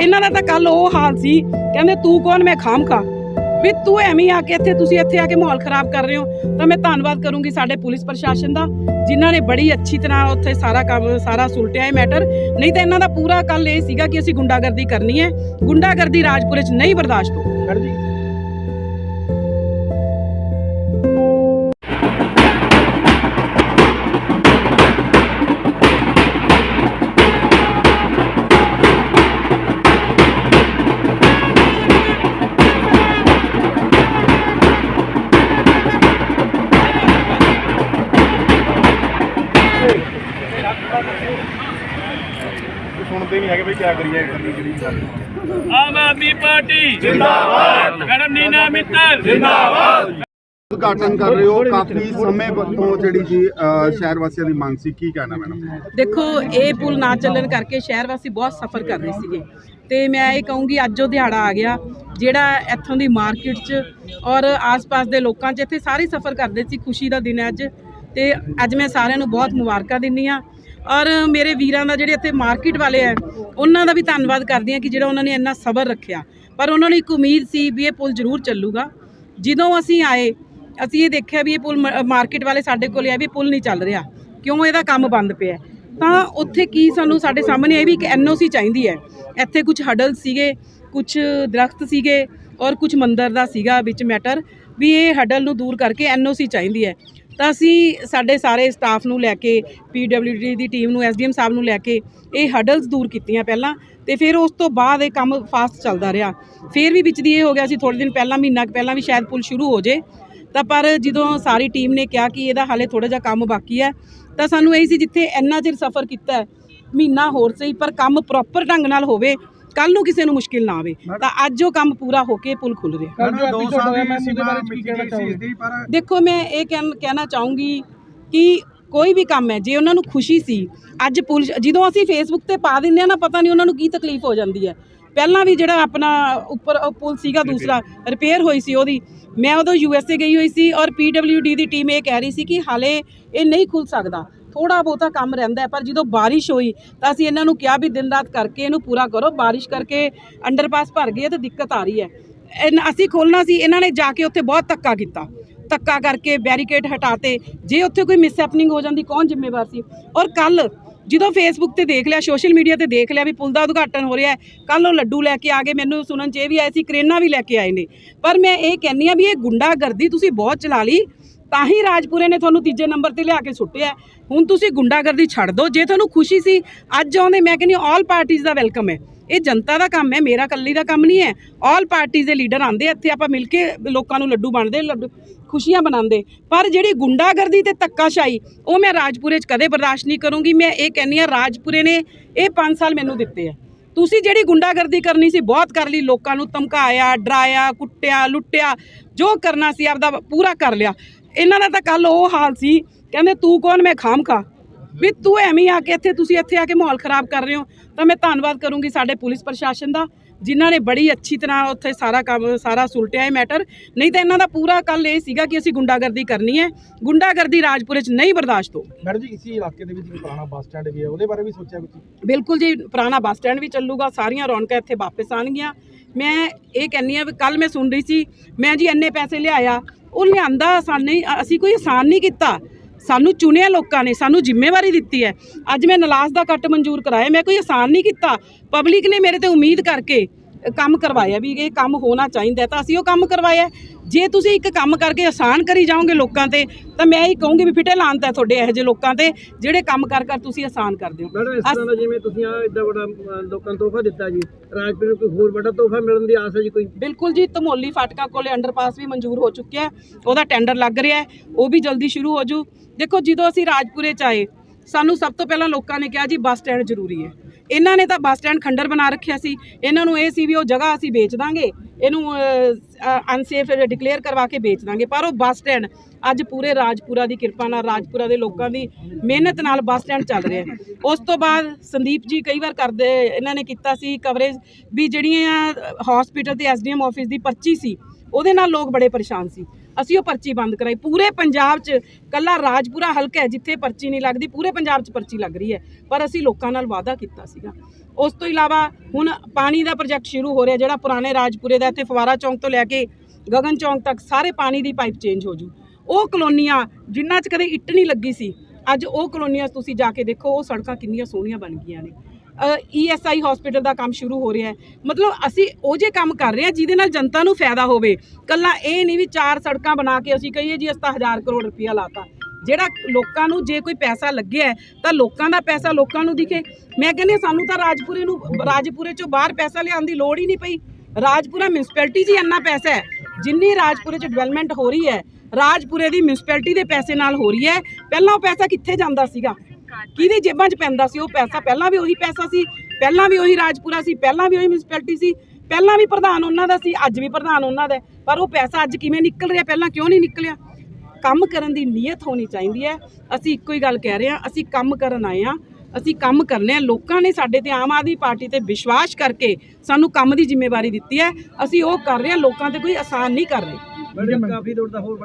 ਇਹਨਾਂ ਦਾ ਤਾਂ ਕੱਲ ਉਹ ਹਾਲ ਸੀ, ਕਹਿੰਦੇ ਤੂੰ ਕੌਣ, ਮੈਂ ਖਾਮ ਖਾ ਵੀ ਤੂੰ ਐਵੇਂ ਆ ਕੇ ਇੱਥੇ, ਤੁਸੀਂ ਇੱਥੇ ਆ ਕੇ ਮਾਹੌਲ ਖਰਾਬ ਕਰ ਰਹੇ ਹੋ, ਤਾਂ ਮੈਂ ਧੰਨਵਾਦ ਕਰੂੰਗੀ ਸਾਡੇ ਪੁਲਿਸ ਪ੍ਰਸ਼ਾਸਨ ਦਾ, ਜਿਨ੍ਹਾਂ ਨੇ ਬੜੀ ਅੱਛੀ ਤਰ੍ਹਾਂ ਉੱਥੇ ਸਾਰਾ ਕੰਮ, ਸਾਰਾ ਸੁਲਟਿਆ ਇਹ ਮੈਟਰ ਨਹੀਂ ਤਾਂ ਇਹਨਾਂ ਦਾ ਪੂਰਾ ਕੱਲ ਇਹ ਸੀਗਾ ਕਿ ਅਸੀਂ ਗੁੰਡਾਗਰਦੀ ਕਰਨੀ ਹੈ। ਗੁੰਡਾਗਰਦੀ ਰਾਜਪੁਰੇ 'ਚ ਨਹੀਂ ਬਰਦਾਸ਼ਤ ਹੋ ਸੁਣਦੇ ਨਹੀਂ ਹੈਗੇ ਬਈ ਕੀ ਕਰੀਏ ਕਰਨੀ ਜਿਹੜੀ ਸਾਡੀ ਆਮ ਆਦਮੀ ਪਾਰਟੀ ਜਿੰਦਾਬਾਦ। ਮੈਡਮ ਨੀਨਾ ਮਿੱਤਲ। ਉਦਘਾਟਨ ਕਰ ਰਹੇ ਹੋ। ਕਾਫੀ ਸਮੇਂ ਤੋਂ ਜਿਹੜੀ ਜੀ ਸ਼ਹਿਰ ਵਾਸੀਆਂ ਦੀ ਮੰਗ ਸੀ। ਕੀ ਕਹਿਣਾ ਮੈਡਮ? ਦੇਖੋ ਇਹ ਪੁਲ ਨਾ ਚੱਲਣ ਕਰਕੇ ਸ਼ਹਿਰ ਵਾਸੀ ਬਹੁਤ ਸਫਰ ਕਰ ਰਹੇ ਸੀਗੇ। ਤੇ ਮੈਂ ਇਹ ਕਹੂੰਗੀ ਅੱਜ ਉਹ ਦਿਹਾੜਾ ਆ ਗਿਆ ਜਿਹੜਾ ਇੱਥੋਂ ਦੀ ਮਾਰਕੀਟ 'ਚ ਔਰ ਆਸ-ਪਾਸ ਦੇ ਲੋਕਾਂ 'ਚ ਇੱਥੇ ਸਾਰੇ ਸਫਰ ਕਰਦੇ ਸੀ। ਖੁਸ਼ੀ ਦਾ ਦਿਨ ਹੈ ਅੱਜ। ਤੇ ਅੱਜ ਮੈਂ ਸਾਰਿਆਂ ਨੂੰ ਬਹੁਤ ਮੁਬਾਰਕਾਂ ਦਿੰਨੀ ਆ ਔਰ ਮੇਰੇ ਵੀਰਾਂ ਦਾ ਜਿਹੜੇ ਇੱਥੇ ਮਾਰਕੀਟ ਵਾਲੇ ਆ, ਉਹਨਾਂ ਦਾ ਵੀ ਧੰਨਵਾਦ ਕਰਦੀ ਆ ਕਿ ਜਿਹੜਾ ਉਹਨਾਂ ਨੇ ਇੰਨਾ ਸਬਰ ਰੱਖਿਆ। ਪਰ ਉਹਨਾਂ ਨੂੰ ਇੱਕ ਉਮੀਦ ਸੀ ਵੀ ਇਹ ਪੁਲ ਜ਼ਰੂਰ ਚੱਲੂਗਾ। ਜਦੋਂ ਅਸੀਂ ਆਏ, ਅਸੀਂ ਇਹ ਦੇਖਿਆ ਵੀ ਇਹ ਪੁਲ ਮਾਰਕੀਟ ਵਾਲੇ ਸਾਡੇ ਕੋਲ ਆ ਵੀ ਪੁਲ ਨਹੀਂ ਚੱਲ ਰਿਹਾ। ਕਿਉਂ ਇਹਦਾ ਕੰਮ ਬੰਦ ਪਿਆ ਤਾਂ ਉੱਥੇ ਕੀ ਸਾਨੂੰ ਸਾਡੇ ਸਾਹਮਣੇ ਇਹ ਵੀ ਇੱਕ ਐਨਓਸੀ ਚਾਹੀਦੀ ਹੈ। ਇੱਥੇ ਕੁਝ ਹਡਲ ਸੀਗੇ ਕੁਝ ਦਰਖਤ ਸੀਗੇ ਔਰ ਕੁਝ ਮੰਦਰ ਦਾ ਸੀਗਾ ਵਿੱਚ ਮੈਟਰ ਵੀ ਇਹ ਹਡਲ ਨੂੰ ਦੂਰ ਕਰਕੇ ਐਨਓਸੀ ਚਾਹੀਦੀ ਹੈ। ਤਾਂ ਅਸੀਂ ਸਾਡੇ ਸਾਰੇ ਸਟਾਫ ਨੂੰ ਲੈ ਕੇ ਪੀਡਬਲਯੂਡੀ ਦੀ ਟੀਮ ਨੂੰ ਐਸਡੀਐਮ ਸਾਹਿਬ ਨੂੰ ਲੈ ਕੇ ਇਹ ਹਡਲਸ ਦੂਰ ਕੀਤੀਆਂ ਪਹਿਲਾਂ ਤੇ ਫਿਰ ਉਸ ਤੋਂ ਬਾਅਦ ਇਹ ਕੰਮ ਫਾਸਟ ਚੱਲਦਾ ਰਿਹਾ। ਫਿਰ ਵੀ ਵਿੱਚ ਦੀ ਇਹ ਹੋ ਗਿਆ ਸੀ ਥੋੜੇ ਦਿਨ ਪਹਿਲਾਂ, ਮਹੀਨਾ ਕੁ ਪਹਿਲਾਂ ਵੀ ਸ਼ਾਇਦ ਪੁਲ ਸ਼ੁਰੂ ਹੋ ਜੇ। ਤਾਂ ਪਰ ਜਦੋਂ ਸਾਰੀ ਟੀਮ ਨੇ ਕਿਹਾ ਕਿ ਇਹਦਾ ਹਾਲੇ ਥੋੜਾ ਜਿਹਾ ਕੰਮ ਬਾਕੀ ਹੈ, ਤਾਂ ਸਾਨੂੰ ਇਹੀ ਸੀ ਜਿੱਥੇ ਇੰਨਾ ਚਿਰ ਸਫ਼ਰ ਕੀਤਾ ਮਹੀਨਾ ਹੋਰ ਸਹੀ, ਪਰ ਕੰਮ ਪ੍ਰੋਪਰ ਢੰਗ ਨਾਲ ਹੋਵੇ ਕੱਲ ਨੂੰ ਕਿਸੇ ਨੂੰ ਮੁਸ਼ਕਿਲ ਨਾ ਆਵੇ। ਤਾਂ ਅੱਜ ਉਹ ਕੰਮ ਪੂਰਾ ਹੋ ਕੇ ਪੁਲ ਖੁੱਲ ਰਿਹਾ। ਕੱਲ ਜੋ ਐਪੀਸੋਡ ਹੋਇਆ ਮੈਂ ਉਹਦੇ ਬਾਰੇ ਕੀ ਕਹਿਣਾ ਚਾਹੁੰਦੀ ਪਰ ਦੇਖੋ ਮੈਂ ਇਹ ਕਹਿਣ- ਕਹਿਣਾ ਚਾਹੂੰਗੀ ਕਿ ਕੋਈ ਵੀ ਕੰਮ ਹੈ ਜੇ ਉਹਨਾਂ ਨੂੰ ਖੁਸ਼ੀ ਸੀ ਅੱਜ ਪੁਲ ਜਦੋਂ ਅਸੀਂ ਫੇਸਬੁੱਕ ਤੇ ਪਾ ਦਿੰਦੇ ਆ ਨਾ ਪਤਾ ਨਹੀਂ ਉਹਨਾਂ ਨੂੰ ਕੀ ਤਕਲੀਫ ਹੋ ਜਾਂਦੀ ਹੈ। ਪਹਿਲਾਂ ਵੀ ਜਿਹੜਾ ਆਪਣਾ ਉੱਪਰ ਉਹ ਪੁਲ ਸੀਗਾ ਦੂਸਰਾ ਰਿਪੇਅਰ ਹੋਈ ਸੀ ਉਹਦੀ। ਮੈਂ ਉਦੋਂ ਯੂਐਸਏ ਗਈ ਹੋਈ ਸੀ ਔਰ ਪੀਡਬਲਯੂਡੀ ਦੀ ਟੀਮ ਇਹ ਕਹਿ ਰਹੀ ਸੀ ਕਿ ਹਾਲੇ ਇਹ ਨਹੀਂ ਖੁੱਲ ਸਕਦਾ। ਥੋੜਾ ਬਹੁਤਾ ਕੰਮ ਰਹਿੰਦਾ ਪਰ ਜਦੋਂ ਬਾਰਿਸ਼ ਹੋਈ ਤਾਂ ਅਸੀਂ ਇਹਨਾਂ ਨੂੰ ਕਿਹਾ ਵੀ ਦਿਨ ਰਾਤ ਕਰਕੇ ਇਹਨੂੰ ਪੂਰਾ ਕਰੋ, ਬਾਰਿਸ਼ ਕਰਕੇ ਅੰਡਰਪਾਸ ਭਰ ਗਈ ਹੈ ਤੇ ਦਿੱਕਤ ਆ ਰਹੀ ਹੈ। ਇਨ- ਅਸੀਂ ਖੋਲਣਾ ਸੀ, ਇਹਨਾਂ ਨੇ ਜਾ ਕੇ ਉੱਥੇ ਬਹੁਤ ਧੱਕਾ ਕੀਤਾ। ਧੱਕਾ ਕਰਕੇ ਬੈਰੀਕੇਡ ਹਟਾਤੇ, ਜੇ ਉੱਥੇ ਕੋਈ ਮਿਸਹੈਪਨਿੰਗ ਹੋ ਜਾਂਦੀ, ਕੌਣ ਜ਼ਿੰਮੇਵਾਰ ਸੀ? ਔਰ ਕੱਲ ਜਦੋਂ ਫੇਸਬੁੱਕ ਤੇ ਦੇਖ ਲਿਆ, ਸੋਸ਼ਲ ਮੀਡੀਆ ਤੇ ਦੇਖ ਲਿਆ ਵੀ ਪੁਲ ਦਾ ਉਦਘਾਟਨ ਹੋ ਰਿਹਾ ਹੈ ਕੱਲ ਉਹ ਲੱਡੂ ਲੈ ਕੇ ਆ ਗਏ, ਮੈਨੂੰ ਸੁਣਨ ਚ ਇਹ ਵੀ ਆਏ ਸੀ, ਕਰੇਨਾ ਵੀ ਲੈ ਕੇ ਆਏ ਨੇ। ਪਰ ਮੈਂ ਇਹ ਕਹਿੰਨੀ ਆ ਵੀ ਇਹ ਗੁੰਡਾਗਰਦੀ ਤੁਸੀਂ ਬਹੁਤ ਚਲਾ ਲਈ ਤਾਂ ਹੀ ਰਾਜਪੁਰੇ ਨੇ ਤੁਹਾਨੂੰ ਤੀਜੇ ਨੰਬਰ ਤੇ ਲਿਆ ਕੇ ਸੁੱਟਿਆ। ਹੁਣ ਤੁਸੀਂ ਗੁੰਡਾਗਰਦੀ ਛੱਡ ਦਿਓ। ਜੇ ਤੁਹਾਨੂੰ ਖੁਸ਼ੀ ਸੀ, ਅੱਜ ਆਉਂਦੇ, ਮੈਂ ਕਹਿੰਦੀ ਆਲ ਪਾਰਟੀਆਂ ਦਾ ਵੈਲਕਮ ਹੈ। ਇਹ ਜਨਤਾ ਦਾ ਕੰਮ ਹੈ, ਮੇਰਾ ਇਕੱਲੀ ਦਾ ਕੰਮ ਨਹੀਂ ਹੈ। ਆਲ ਪਾਰਟੀਆਂ ਦੇ ਲੀਡਰ ਆਂਦੇ ਇੱਥੇ ਆਪਾਂ ਮਿਲ ਕੇ ਲੋਕਾਂ ਨੂੰ ਲੱਡੂ ਬਣਦੇ, ਲੱਡੂ, ਖੁਸ਼ੀਆਂ ਬਣਾਉਂਦੇ ਪਰ ਜਿਹੜੀ ਗੁੰਡਾਗਰਦੀ ਤੇ ਧੱਕਾਸ਼ਾਹੀ, ਉਹ ਮੈਂ ਰਾਜਪੁਰੇ 'ਚ ਕਦੇ ਬਰਦਾਸ਼ਤ ਨਹੀਂ ਕਰੂੰਗੀ। ਮੈਂ ਇਹ ਕਹਿੰਨੀ ਆ ਰਾਜਪੁਰੇ ਨੇ ਇਹ 5 ਸਾਲ ਮੈਨੂੰ ਦਿੱਤੇ ਆ। ਤੁਸੀਂ ਜਿਹੜੀ ਗੁੰਡਾਗਰਦੀ ਕਰਨੀ ਸੀ, ਬਹੁਤ ਕਰ ਲਈ। ਲੋਕਾਂ ਨੂੰ ਧਮਕਾਇਆ, ਡਰਾਇਆ, ਕੁੱਟਿਆ, ਲੁੱਟਿਆ, ਜੋ ਕਰਨਾ ਸੀ, ਆਪਦਾ ਪੂਰਾ ਕਰ ਲਿਆ। ਇਹਨਾਂ ਦਾ ਤਾਂ ਕੱਲ ਉਹ ਹਾਲ ਸੀ ਕਹਿੰਦੇ ਤੂੰ ਕੌਣ ਮੈਂ ਖਾਮ ਖਾ ਵੀ ਤੂੰ ਐਵੇਂ ਆ ਕੇ ਇੱਥੇ ਤੁਸੀਂ ਇੱਥੇ ਆ ਕੇ ਮਾਹੌਲ ਖਰਾਬ ਕਰ ਰਹੇ ਹੋ ਤਾਂ ਮੈਂ ਧੰਨਵਾਦ ਕਰੂੰਗੀ ਸਾਡੇ ਪੁਲਿਸ ਪ੍ਰਸ਼ਾਸਨ ਦਾ ਜਿਨ੍ਹਾਂ ਨੇ ਬੜੀ ਅੱਛੀ ਤਰ੍ਹਾਂ ਉੱਥੇ ਸਾਰਾ ਕੰਮ ਸਾਰਾ ਸੁਲਟਿਆ ਇਹ ਮੈਟਰ। ਨਹੀਂ ਤਾਂ ਇਹਨਾਂ ਦਾ ਪੂਰਾ ਕੱਲ ਇਹ ਸੀਗਾ ਕਿ ਅਸੀਂ ਗੁੰਡਾਗਰਦੀ ਕਰਨੀ ਹੈ ਗੁੰਡਾਗਰਦੀ ਰਾਜਪੁਰੇ 'ਚ ਨਹੀਂ ਬਰਦਾਸ਼ਤ ਹੋ। ਮੈਡਮ ਜੀ ਇਸੇ ਇਲਾਕੇ ਦੇ ਵਿੱਚ ਪੁਰਾਣਾ ਬੱਸ ਸਟੈਂਡ ਵੀ ਹੈ ਉਹਦੇ ਬਾਰੇ ਵੀ ਸੋਚਿਆ ਕੁਝ ਬਿਲਕੁਲ ਜੀ ਪੁਰਾਣਾ ਬੱਸ ਸਟੈਂਡ ਵੀ ਚੱਲੂਗਾ ਸਾਰੀਆਂ ਰੌਣਕਾਂ ਇੱਥੇ ਵਾਪਸ ਆਣਗੀਆਂ ਮੈਂ ਇਹ ਕਹਿੰਨੀ ਆ ਵੀ ਕੱਲ ਮੈਂ ਸੁਣ ਰਹੀ ਸੀ ਮੈਂ ਜੀ ਇੰਨੇ ਪੈਸੇ ਲਿਆਇਆ ਉਹ ਲਿਆਂਦਾ ਸਾਨੂੰ ਅਸੀਂ ਕੋਈ ਆਸਾਨ ਨਹੀਂ ਕੀਤਾ। ਸਾਨੂੰ ਚੁਣਿਆ ਲੋਕਾਂ ਨੇ, ਸਾਨੂੰ ਜ਼ਿੰਮੇਵਾਰੀ ਦਿੱਤੀ ਹੈ। ਅੱਜ ਮੈਂ ਨਲਾਸ ਦਾ ਕੱਟ ਮਨਜ਼ੂਰ ਕਰਾਇਆ, ਮੈਂ ਕੋਈ ਆਸਾਨ ਨਹੀਂ ਕੀਤਾ। ਪਬਲਿਕ ਨੇ ਮੇਰੇ ਤੇ ਉਮੀਦ ਕਰਕੇ ਕੰਮ ਕਰਵਾਇਆ ਵੀ ਇਹ ਕੰਮ ਹੋਣਾ ਚਾਹੀਦਾ ਤਾਂ ਅਸੀਂ ਉਹ ਕੰਮ ਕਰਵਾਇਆ ਜੇ ਤੁਸੀਂ ਇੱਕ ਕੰਮ ਕਰਕੇ ਆਸਾਨ ਕਰੀ ਜਾਓਗੇ ਲੋਕਾਂ ਤੇ ਤਾਂ ਮੈਂ ਹੀ ਕਹੂੰਗੀ ਵੀ ਫਿੱਟੇ ਲਾਂਤ ਹੈ ਤੁਹਾਡੇ ਇਹੋ ਜਿਹੇ ਲੋਕਾਂ ਤੇ ਜਿਹੜੇ ਕੰਮ ਕਰ ਕਰ ਤੁਸੀਂ ਆਸਾਨ ਕਰਦੇ ਹੋ। ਮੈਡਮ ਇਸ ਤਰ੍ਹਾਂ ਦਾ ਜਿਵੇਂ ਤੁਸੀਂ ਆ ਵੱਡਾ ਅ, ਲੋਕਾਂ ਨੂੰ ਤੋਹਫਾ ਦਿੱਤਾ ਜੀ ਰਾਜਪੁਰ ਨੂੰ ਕੋਈ ਹੋਰ ਵੱਡਾ ਤੋਹਫਾ ਮਿਲਣ ਦੀ ਆਸ ਹੈ ਜੀ ਕੋਈ? ਬਿਲਕੁਲ ਜੀ ਧਮੋਲੀ ਫਾਟਕਾਂ ਕੋਲੇ ਅੰਡਰਪਾਸ ਵੀ ਮਨਜ਼ੂਰ ਹੋ ਚੁੱਕਿਆ ਉਹਦਾ ਟੈਂਡਰ ਲੱਗ ਰਿਹਾ ਉਹ ਵੀ ਜਲਦੀ ਸ਼ੁਰੂ ਹੋ ਜੂ। ਦੇਖੋ ਜਦੋਂ ਅਸੀਂ ਰਾਜਪੁਰੇ ਚ ਆਏ ਸਾਨੂੰ ਸਭ ਤੋਂ ਪਹਿਲਾਂ ਲੋਕਾਂ ਨੇ ਕਿਹਾ ਜੀ ਬੱਸ ਸਟੈਂਡ ਜ਼ਰੂਰੀ ਹੈ। ਇਹਨਾਂ ਨੇ ਤਾਂ ਬੱਸ ਸਟੈਂਡ ਖੰਡਰ ਬਣਾ ਰੱਖਿਆ ਸੀ। ਇਹਨਾਂ ਨੂੰ ਇਹ ਸੀ ਵੀ ਉਹ ਜਗ੍ਹਾ ਅਸੀਂ ਵੇਚ ਦਾਂਗੇ। ਇਹਨੂੰ ਅਨਸੇਫ ਡਿਕਲੇਅਰ ਕਰਵਾ ਕੇ ਵੇਚ ਦਾਂਗੇ। ਪਰ ਉਹ ਬੱਸ ਸਟੈਂਡ ਅੱਜ ਪੂਰੇ ਰਾਜਪੁਰਾ ਦੀ ਕਿਰਪਾ ਨਾਲ, ਰਾਜਪੁਰਾ ਦੇ ਲੋਕਾਂ ਦੀ ਮਿਹਨਤ ਨਾਲ ਬੱਸ ਸਟੈਂਡ ਚੱਲ ਰਿਹਾ ਉਸ ਤੋਂ ਬਾਅਦ ਸੰਦੀਪ ਜੀ ਕਈ ਵਾਰ ਕਰਦੇ, ਇਹਨਾਂ ਨੇ ਕੀਤਾ ਸੀ ਕਵਰੇਜ ਵੀ ਜਿਹੜੀਆਂ ਹਸਪੀਟਲ ਤੇ ਐਸਡੀਐਮ ਆਫਿਸ ਦੀ ਪਰਚੀ ਸੀ, ਉਹਦੇ ਨਾਲ ਲੋਕ ਬੜੇ ਪਰੇਸ਼ਾਨ ਸੀ। ਅਸੀਂ ਉਹ ਪਰਚੀ ਬੰਦ ਕਰਾਈ। ਪੂਰੇ ਪੰਜਾਬ 'ਚ ਕੱਲਾ ਰਾਜਪੁਰਾ ਹਲਕਾ ਹੈ ਜਿੱਥੇ ਪਰਚੀ ਨਹੀਂ ਲੱਗਦੀ, ਪੂਰੇ ਪੰਜਾਬ 'ਚ ਪਰਚੀ ਲੱਗ ਰਹੀ ਹੈ। ਪਰ ਅਸੀਂ ਲੋਕਾਂ ਨਾਲ ਵਾਅਦਾ ਕੀਤਾ ਸੀਗਾ। ਉਸ ਤੋਂ ਇਲਾਵਾ ਹੁਣ ਪਾਣੀ ਦਾ ਪ੍ਰੋਜੈਕਟ ਸ਼ੁਰੂ ਹੋ ਰਿਹਾ, ਜਿਹੜਾ ਪੁਰਾਣੇ ਰਾਜਪੁਰੇ ਦਾ ਇੱਥੇ ਫਵਾਰਾ ਚੌਂਕ ਤੋਂ ਲੈ ਕੇ ਗਗਨ ਚੌਂਕ ਤੱਕ ਸਾਰੇ ਪਾਣੀ ਦੀ ਪਾਈਪ ਚੇਂਜ ਹੋ ਜੂ। ਉਹ ਕਲੋਨੀਆਂ ਜਿਨ੍ਹਾਂ 'ਚ ਕਦੇ ਇੱਟ ਨਹੀਂ ਲੱਗੀ ਸੀ, ਅੱਜ ਉਹ ਕਲੋਨੀਆਂ ਤੁਸੀਂ ਜਾ ਕੇ ਦੇਖੋ, ਉਹ ਸੜਕਾਂ ਕਿੰਨੀਆਂ ਸੋਹਣੀਆਂ ਬਣ ਗਈਆਂ ਨੇ। ਈਐਸਆਈ ਹਸਪੀਟਲ ਦਾ ਕੰਮ ਸ਼ੁਰੂ ਹੋ ਰਿਹਾ ਹੈ। ਮਤਲਬ ਅਸੀਂ ਉਹ ਜੇ ਕੰਮ ਕਰ ਰਹੇ ਹਾਂ ਜਿਹਦੇ ਨਾਲ ਜਨਤਾ ਨੂੰ ਫਾਇਦਾ ਹੋਵੇ। ਕੱਲਾ ਇਹ ਨਹੀਂ ਵੀ ਚਾਰ ਸੜਕਾਂ ਬਣਾ ਕੇ ਅਸੀਂ ਕਹੀਏ ਜੀ ਅਸੀਂ ਤਾਂ ਹਜ਼ਾਰ ਕਰੋੜ ਰੁਪਇਆ ਲਾਤਾ। ਜਿਹੜਾ ਲੋਕਾਂ ਨੂੰ ਜੇ ਕੋਈ ਪੈਸਾ ਲੱਗਿਆ ਤਾਂ ਲੋਕਾਂ ਦਾ ਪੈਸਾ ਲੋਕਾਂ ਨੂੰ ਦਿਖੇ। ਮੈਂ ਕਹਿੰਦੀ ਹਾਂ, ਸਾਨੂੰ ਤਾਂ ਰਾਜਪੁਰੇ ਨੂੰ ਰਾਜਪੁਰੇ ਚੋਂ ਬਾਹਰ ਪੈਸਾ ਲਿਆਉਣ ਦੀ ਲੋੜ ਹੀ ਨਹੀਂ ਪਈ। ਰਾਜਪੁਰਾ ਮਿਊਨਿਸਪੈਲਿਟੀ 'ਚ ਹੀ ਇੰਨਾ ਪੈਸਾ ਹੈ। ਜਿੰਨੀ ਰਾਜਪੁਰੇ 'ਚ ਡਿਵੈਲਪਮੈਂਟ ਹੋ ਰਹੀ ਹੈ ਰਾਜਪੁਰੇ ਦੀ ਮਿਊਨਿਸਪੈਲਿਟੀ ਦੇ ਪੈਸੇ ਨਾਲ ਹੋ ਰਹੀ ਹੈ। ਪਹਿਲਾਂ ਉਹ ਪੈਸਾ ਕਿੱਥੇ ਜਾਂਦਾ ਸੀਗਾ? ਕਿਹਦੀ ਜੇਬਾਂ 'ਚ ਪੈਂਦਾ ਸੀ? ਉਹ ਪੈਸਾ ਪਹਿਲਾਂ ਵੀ ਉਹੀ ਪੈਸਾ ਸੀ, ਪਹਿਲਾਂ ਵੀ ਉਹੀ ਰਾਜਪੁਰਾ ਸੀ, ਪਹਿਲਾਂ ਵੀ ਉਹੀ ਮਿਊਨਿਸਪੈਲਿਟੀ ਸੀ, ਪਹਿਲਾਂ ਵੀ ਪ੍ਰਧਾਨ ਉਹਨਾਂ ਦਾ ਸੀ, ਅੱਜ ਵੀ ਪ੍ਰਧਾਨ ਉਹਨਾਂ ਦਾ ਪਰ ਉਹ ਪੈਸਾ ਅੱਜ ਕਿਵੇਂ ਨਿਕਲ ਰਿਹਾ, ਪਹਿਲਾਂ ਕਿਉਂ ਨਹੀਂ ਨਿਕਲਿਆ? ਕੰਮ ਕਰਨ ਦੀ ਨੀਅਤ ਹੋਣੀ ਚਾਹੀਦੀ ਹੈ। ਅਸੀਂ ਇੱਕੋ ਹੀ ਗੱਲ ਕਹਿ ਰਹੇ ਹਾਂ, ਅਸੀਂ ਕੰਮ ਕਰਨ ਆਏ ਹਾਂ, ਅਸੀਂ ਕੰਮ ਕਰਨੇ ਆ। ਲੋਕਾਂ ਨੇ ਸਾਡੇ ਤੇ ਆਮ ਆਦਮੀ ਪਾਰਟੀ ਤੇ ਵਿਸ਼ਵਾਸ ਕਰਕੇ ਸਾਨੂੰ ਕੰਮ ਦੀ ਜ਼ਿੰਮੇਵਾਰੀ ਦਿੱਤੀ ਹੈ। ਅਸੀਂ ਉਹ ਕਰ ਰਹੇ ਹਾਂ, ਲੋਕਾਂ ਤੇ ਕੋਈ ਆਸਾਨ ਨਹੀਂ ਕਰ ਰਹੇ। ਕਾਫੀ ਦੂਰ ਦਾ ਹੋਰ